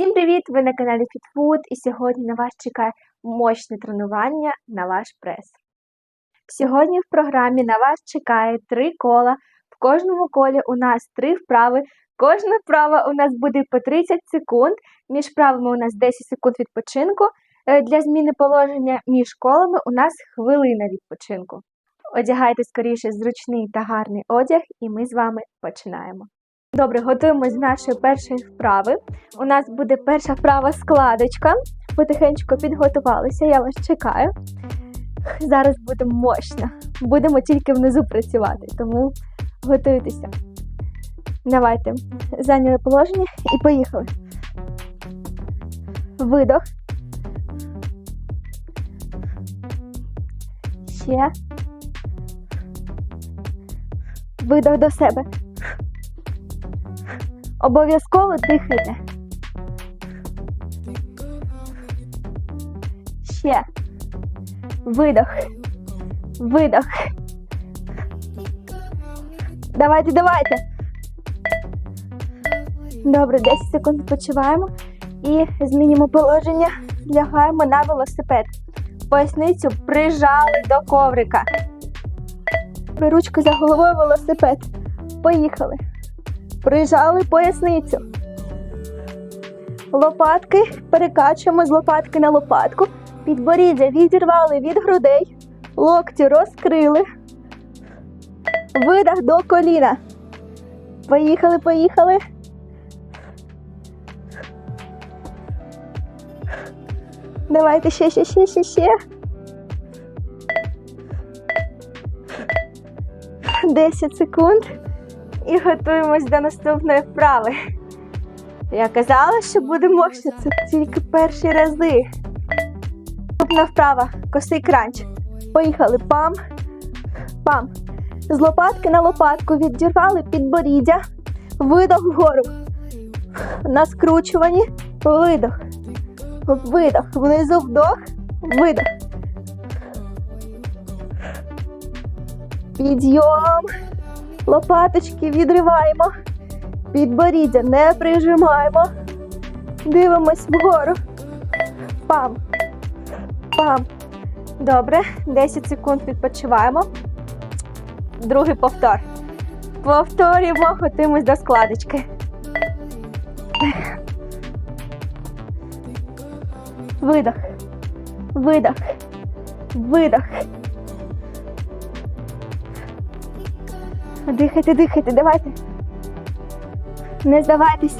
Всім привіт! Ви на каналі FitFood і сьогодні на вас чекає мощне тренування на ваш прес. Сьогодні в програмі на вас чекає три кола. В кожному колі у нас три вправи. Кожна вправа у нас буде по 30 секунд. Між вправами у нас 10 секунд відпочинку. Е, Для зміни положення між колами у нас хвилина відпочинку. Одягайте скоріше зручний та гарний одяг, і ми з вами починаємо. Добре, готуємось до нашої першої вправи. У нас буде перша вправа складочка. Потихеньку підготувалися, я вас чекаю. Зараз буде мощно. Будемо тільки внизу працювати, тому готуйтеся. Давайте зайняли положення і поїхали. Видох. Ще. Видох до себе. Обов'язково дихайте. Ще. Видох. Видох. Давайте, давайте. Добре, 10 секунд відпочиваємо і змінюємо положення. Лягаємо на велосипед. Поясницю прижали до коврика. Ручку за головою велосипед. Поїхали. Прижали поясницю. Лопатки перекачуємо з лопатки на лопатку. Підборіддя відірвали від грудей. Локті розкрили. Видах до коліна. Поїхали, поїхали. Давайте ще, ще, ще, ще, ще. Десять секунд і готуємось до наступної вправи. Я казала, що буде мощно, це тільки перші рази. Наступна вправа косий кранч. Поїхали. Пам, пам. З лопатки на лопатку відірвали підборіддя. Видох вгору. На скручуванні. Видох. Видох. Внизу вдох. Видох. Підйом. Лопаточки відриваємо. Підборіддя не прижимаємо. Дивимось вгору. Пам. Пам. Добре. 10 секунд відпочиваємо. Другий повтор. Повторюємо, готуємось до складочки. Видох. Видох. Видох. Дихайте, дихайте, давайте. Не здавайтесь.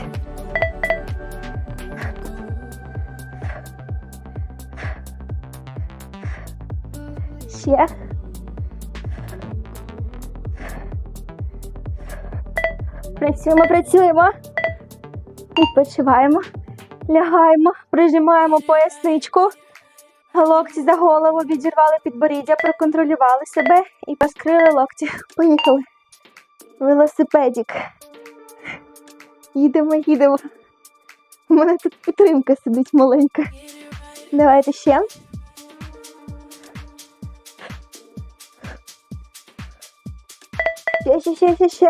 Ще. Працюємо, працюємо. Відпочиваємо. Лягаємо, прижимаємо поясничку. Локті за голову відірвали підборіддя, проконтролювали себе і розкрили локті. Поїхали. Велосипедик. Їдемо, їдемо. У мене тут підтримка сидить маленька. Давайте ще. Ще, ще, ще, ще, ще.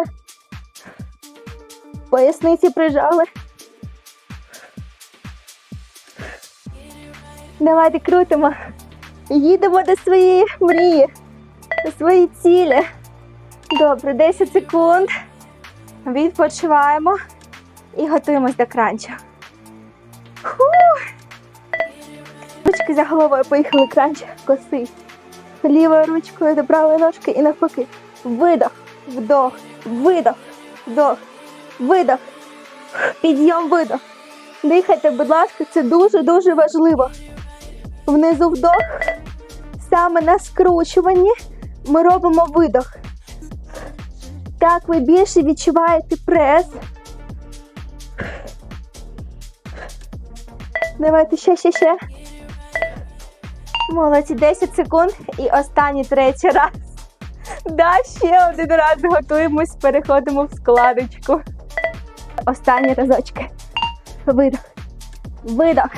Поясниці прижали. Давайте крутимо. Їдемо до своєї мрії, до своєї цілі. Добре, 10 секунд. Відпочиваємо і готуємось до кранча. Ручки за головою поїхали кранч, коси. Лівою ручкою до правої ножки і навпаки. Видох, вдох, видох, вдох, видох. Підйом видох. Дихайте, будь ласка, це дуже-дуже важливо. Внизу вдох. Саме на скручуванні ми робимо видох. Так ви більше відчуваєте прес. Давайте ще, ще, ще. Молодці, 10 секунд і останній третій раз. Да, ще один раз готуємось, переходимо в складочку. Останні разочки. Видох. Видох.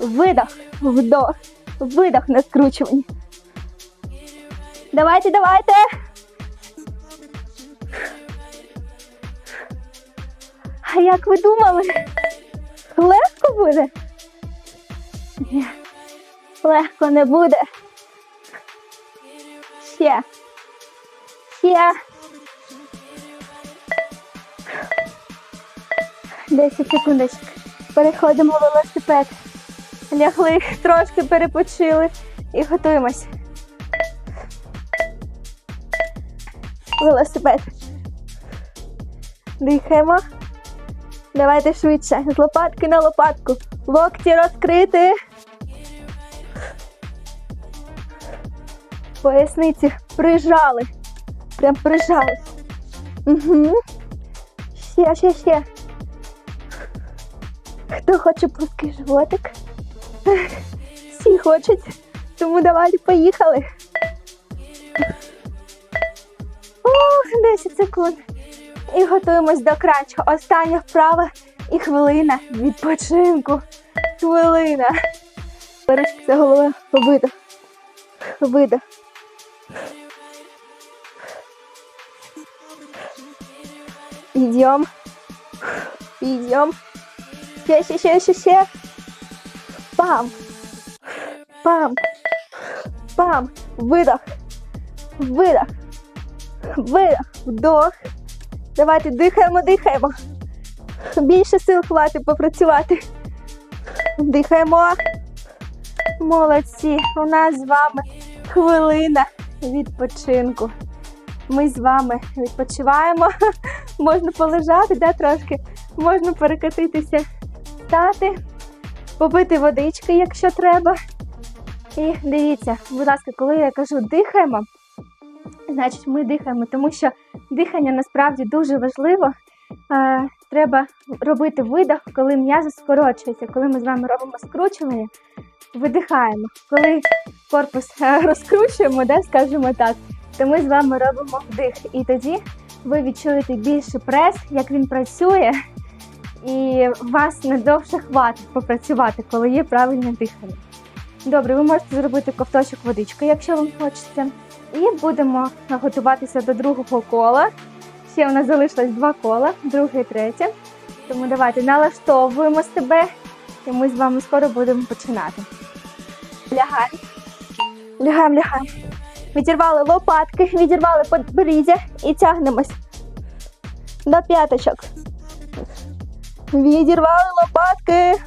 Видох. Вдох. Видох на скручуванні. Давайте, давайте. А як ви думали? Легко буде? Ні. Легко не буде. Ще. Ще. 10 секундочок. Переходимо в велосипед. Лягли, трошки перепочили і готуємось. Велосипед. Дихаємо. Давайте швидше. З лопатки на лопатку. Локті розкрити. Поясниці прижали. Прям прижали. Угу. Ще, ще, ще. Хто хоче плоский животик? Всі хочуть. Тому давайте поїхали. Ох, 10 секунд. І готуємось до кранчу. Остання вправа і хвилина відпочинку. Хвилина. За головою. Видох. Видох. Идем. Идем. Ще, ще, ще, ще, ще. Пам. Пам. Пам. Видох. Видох. Видох. Вдох. Давайте дихаємо, дихаємо. Більше сил хватить попрацювати. Дихаємо. Молодці. У нас з вами хвилина відпочинку. Ми з вами відпочиваємо. Можна полежати, да, трошки. Можна перекатитися, стати, попити водички, якщо треба. І дивіться, будь ласка, коли я кажу дихаємо, значить ми дихаємо, тому що дихання насправді дуже важливо. Треба робити видох, коли м'язи скорочуються. Коли ми з вами робимо скручування, видихаємо. Коли корпус е, розкручуємо, да, скажімо так, то ми з вами робимо вдих. І тоді ви відчуєте більше прес, як він працює, і вас не довше хватить попрацювати, коли є правильне дихання. Добре, ви можете зробити ковточок водички, якщо вам хочеться. І будемо готуватися до другого кола. Ще у нас залишилось два кола, друге і третє. Тому давайте налаштовуємо себе, і ми з вами скоро будемо починати. Лягаємо. Лягаємо, лягаємо. Відірвали лопатки, відірвали подборіддя і тягнемось до п'яточок. Відірвали лопатки.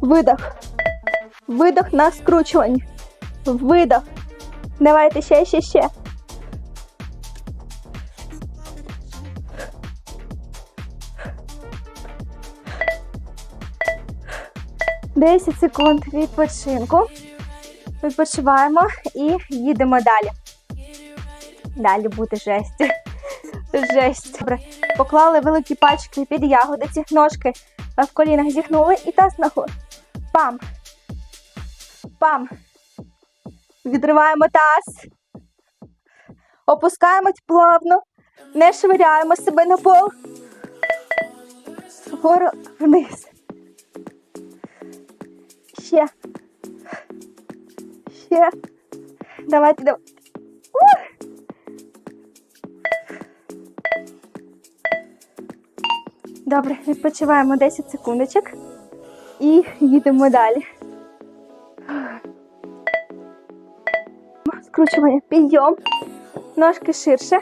Видох. Видох на скручуванні. Видох. Давайте ще, ще, ще. Десять секунд відпочинку. Відпочиваємо і їдемо далі. Далі буде жесть. Жесть. Добре. Поклали великі пальчики під ягодиці, ножки в колінах зігнули і таз нахуй. Пам. Пам. Відриваємо таз. Опускаємось плавно. Не швиряємо себе на пол. Вгору вниз. Ще. Ще. Давайте, давайте. Добре, відпочиваємо 10 секундочок і їдемо далі. Скручування, підйом, ножки ширше.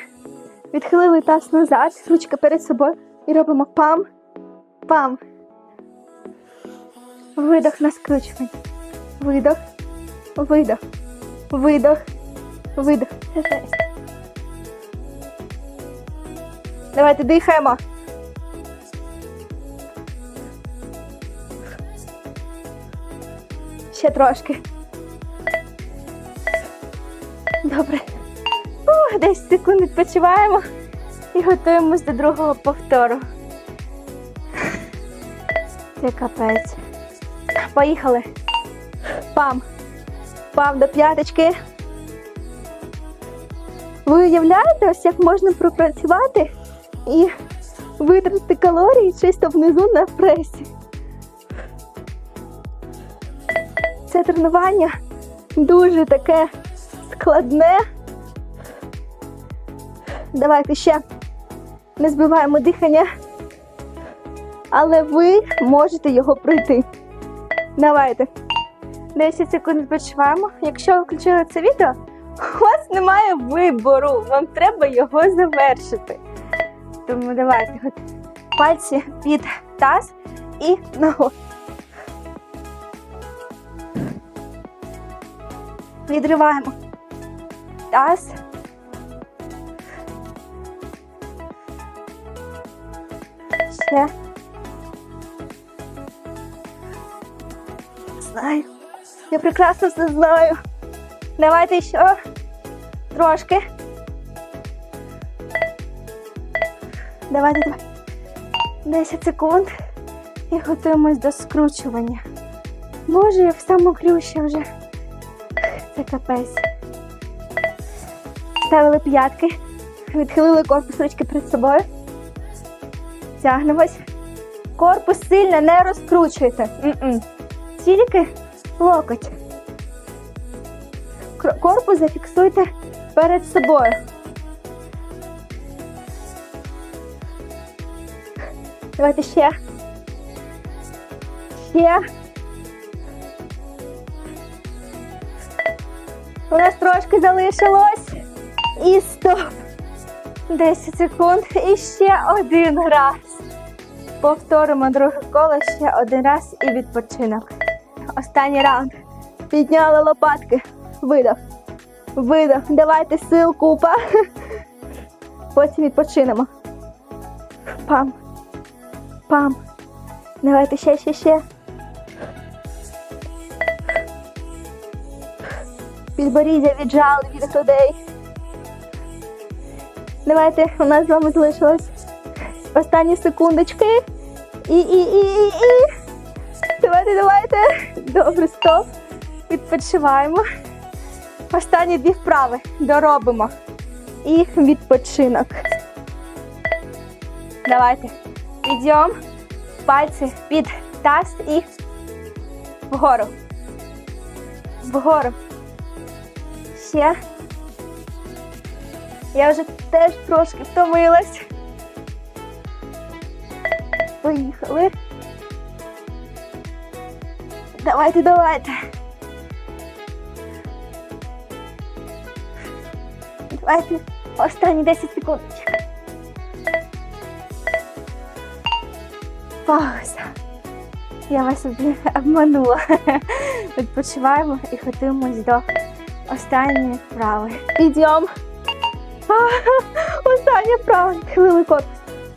Відхилили таз назад, ручка перед собою і робимо пам, пам. Видох на скручування. Видох, видох, видох, видох. Давайте дихаємо. Ще трошки. Добре. Ух, 10 секунд відпочиваємо і готуємось до другого повтору. Це капець. Поїхали. Пам. Пам до п'яточки. Ви уявляєте, ось як можна пропрацювати і витратити калорії чисто внизу на пресі. Це тренування дуже таке складне. Давайте ще не збиваємо дихання. але ви можете його пройти. Давайте. 10 секунд відпочиваємо. Якщо ви включили це відео, у вас немає вибору. Вам треба його завершити. Тому давайте от пальці під таз і ногу. Відриваємо таз. Ще. Знаю. Я прекрасно все знаю. Давайте ще трошки. Давайте, давай. 10 секунд і готуємось до скручування. Боже, як самоклюще вже. Це капець. Ставили п'ятки, відхилили корпус ручки перед собою. Тягнемось. Корпус сильно не розкручуйте. М-м. Тільки локоть. Корпус зафіксуйте перед собою. Давайте ще. Ще. У нас трошки залишилось. І стоп. 10 секунд. І ще один раз. Повторимо друге коло ще один раз і відпочинок. Останній раунд. Підняли лопатки. Видох. Видох. Давайте сил купа. Потім відпочинемо. Пам. Пам. Давайте ще, ще, ще. Підборіддя віджали від грудей. Давайте, у нас з вами залишилось останні секундочки. І, і, і, і, і. Давайте, давайте. Добре, стоп. Відпочиваємо. Останні дві вправи доробимо. І відпочинок. Давайте. Підйом. Пальці під таз і вгору. Вгору. Ще. Я вже теж трошки втомилась. Поїхали. Давайте, давайте. Давайте. Останні 10 секунд. Пауза. Я вас обманула. Відпочиваємо і готуємось до останньої вправи. Підйом. Остання вправа. Хилили корпус.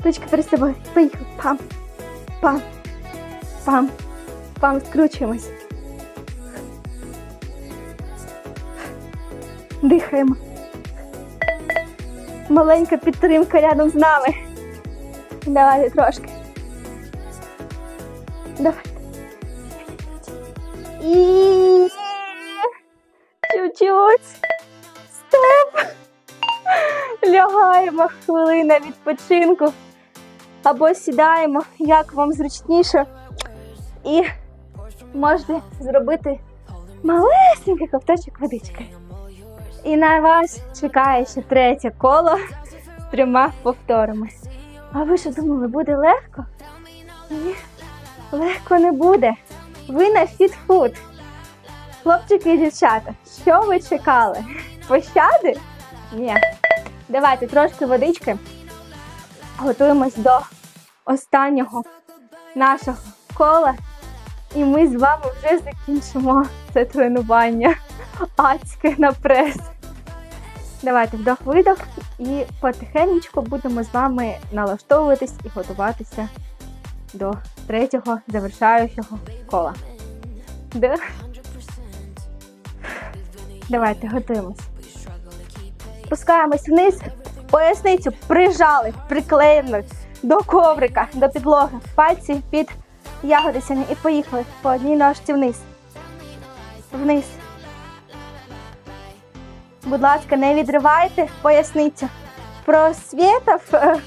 Ручки перед собою. Поїхали. Пам. Пам. Пам. Пам. Скручуємось. Дихаємо. Маленька підтримка рядом з нами. Давайте трошки. Давайте. І Лягаємо хвилина відпочинку. Або сідаємо, як вам зручніше. І можете зробити малесенький ковточок водички. І на вас чекає ще третє коло з трьома повторами. А ви що думали, буде легко? Ні, легко не буде. Ви на фітфуд. Хлопчики і дівчата, що ви чекали? Пощади? Ні. Давайте трошки водички. Готуємось до останнього нашого кола. І ми з вами вже закінчимо це тренування адське на прес. Давайте вдох-видох і потихеньку будемо з вами налаштовуватись і готуватися до третього завершаючого кола. Да? Давайте готуємось. Спускаємось вниз, поясницю прижали, приклеїли до коврика, до підлоги. Пальці під ягодицями і поїхали по одній ножці вниз. Вниз. Будь ласка, не відривайте поясницю. Просвітів е,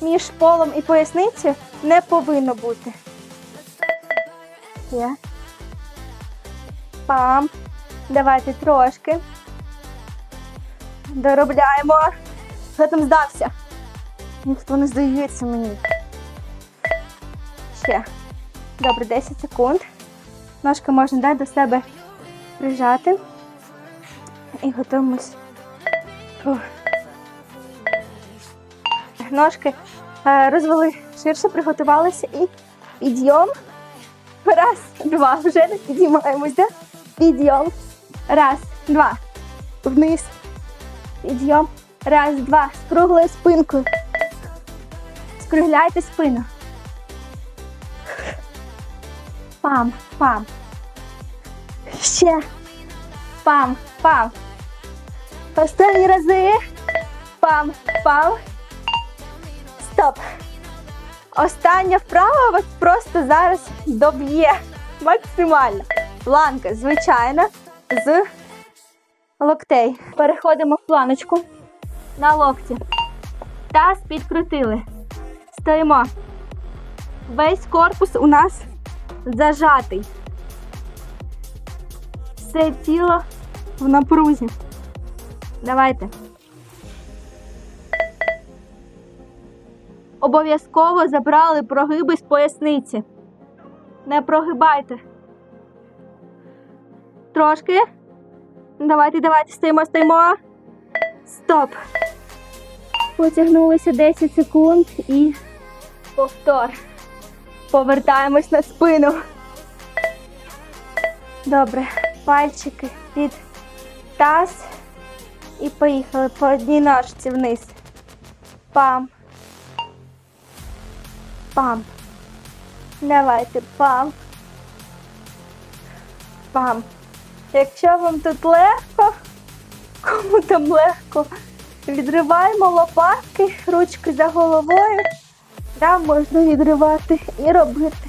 між полом і поясницею не повинно бути. Є. Пам. Давайте трошки. Доробляємо. Хто там здався? Ніхто не здається мені. Ще. Добре, 10 секунд. Ножки можна дати до себе прижати. І готуємось. Фух. Ножки е, розвели ширше, приготувалися і підйом. Раз, два. Вже не підіймаємось, да? Підйом. Раз, два. Вниз. Підйом. Раз, два. З круглою спинкою. Скругляйте спину. Пам, пам. Ще. Пам, пам. Останні рази. Пам, пам. Стоп. Остання вправа вас просто зараз доб'є максимально. Планка, звичайно, з локтей. Переходимо в планочку на локті. Таз підкрутили. Стоїмо. Весь корпус у нас зажатий. Все тіло в напрузі. Давайте. Обов'язково забрали прогиби з поясниці. Не прогибайте. Трошки. Давайте, давайте, стоїмо, стоїмо. Стоп. Потягнулися 10 секунд і повтор. Повертаємось на спину. Добре. Пальчики під таз. І поїхали по одній ножці вниз. Пам. Пам. Давайте пам. Пам. Якщо вам тут легко, кому там легко, відриваємо лопатки, ручки за головою. Там можна відривати і робити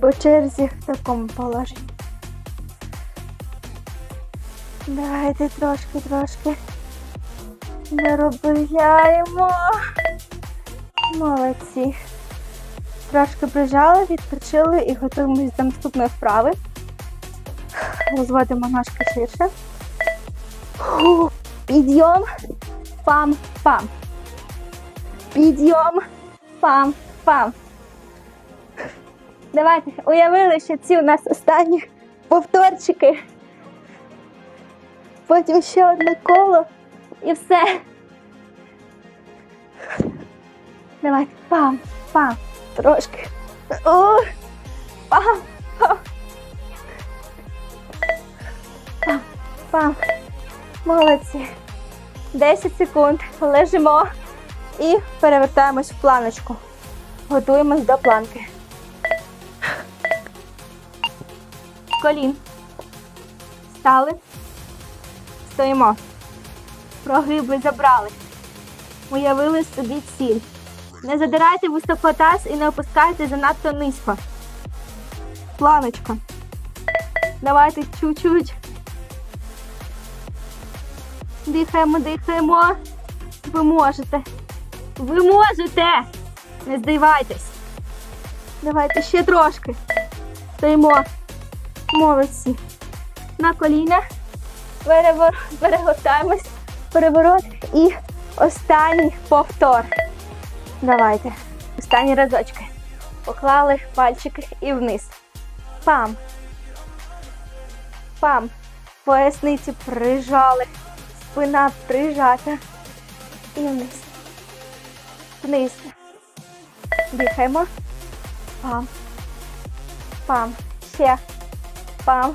по черзі в такому положенні. Давайте трошки, трошки доробляємо. Молодці. Трошки прижали, відпочили і готуємось до наступної вправи. Розводимо ножки ширше. Фу. Підйом. Пам-пам. Підйом. Пам-пам. Давайте уявили, що ці у нас останні повторчики. Потім ще одне коло і все. Давайте пам, пам, трошки. О, пам, пам. Пам. Молодці. 10 секунд. Лежимо і перевертаємось в планочку. Готуємось до планки. Колін. Стали. Стоїмо. Прогиби забрали. Уявили собі ціль. Не задирайте високо таз і не опускайте занадто низько. Планочка. Давайте чуть-чуть. Дихаємо, дихаємо. Ви можете. Ви можете! Не здивайтесь. Давайте ще трошки. Стоїмо. Молодці. На коліна. Перевор... Перегортаємось. Переворот і останній повтор. Давайте. Останні разочки. Поклали пальчики і вниз. Пам. Пам. Поясниці прижали. Спина прижата. І вниз. Вниз. Дихаємо. Пам. Пам. Ще. Пам.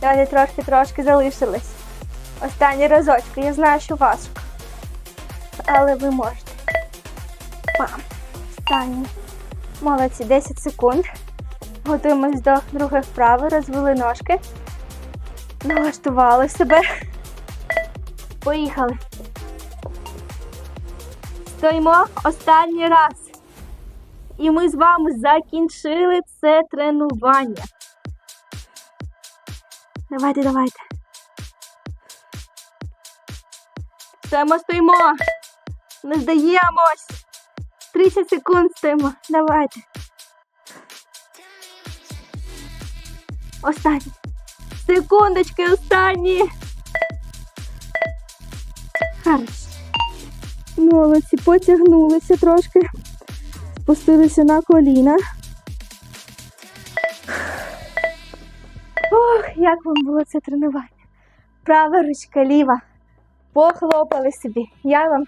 Давайте трошки-трошки залишились. Останні разочки. Я знаю, що важко. Але ви можете. Пам. Останні. Молодці. 10 секунд. Готуємось до другої вправи. Розвели ножки. Налаштували себе. Поїхали. Стоїмо останній раз. І ми з вами закінчили це тренування. Давайте, давайте. Стоїмо, стоїмо. Не здаємось. 30 секунд стоїмо. Давайте. Останні. Секундочки, останні. Молодці, потягнулися трошки, спустилися на коліна. Ох, як вам було це тренування. Права ручка ліва. Похлопали собі. Я вам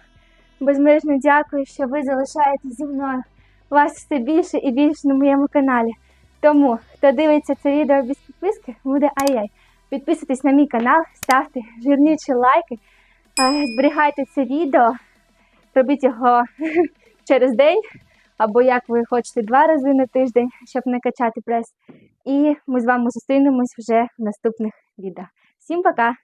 безмежно дякую, що ви залишаєтесь зі мною. Вас все більше і більше на моєму каналі. Тому, хто дивиться це відео без підписки, буде ай-яй. Підписуйтесь на мій канал, ставте жирнічі лайки зберігайте це відео, робіть його через день, або як ви хочете два рази на тиждень, щоб не качати прес. І ми з вами зустрінемось вже в наступних відео. Всім пока!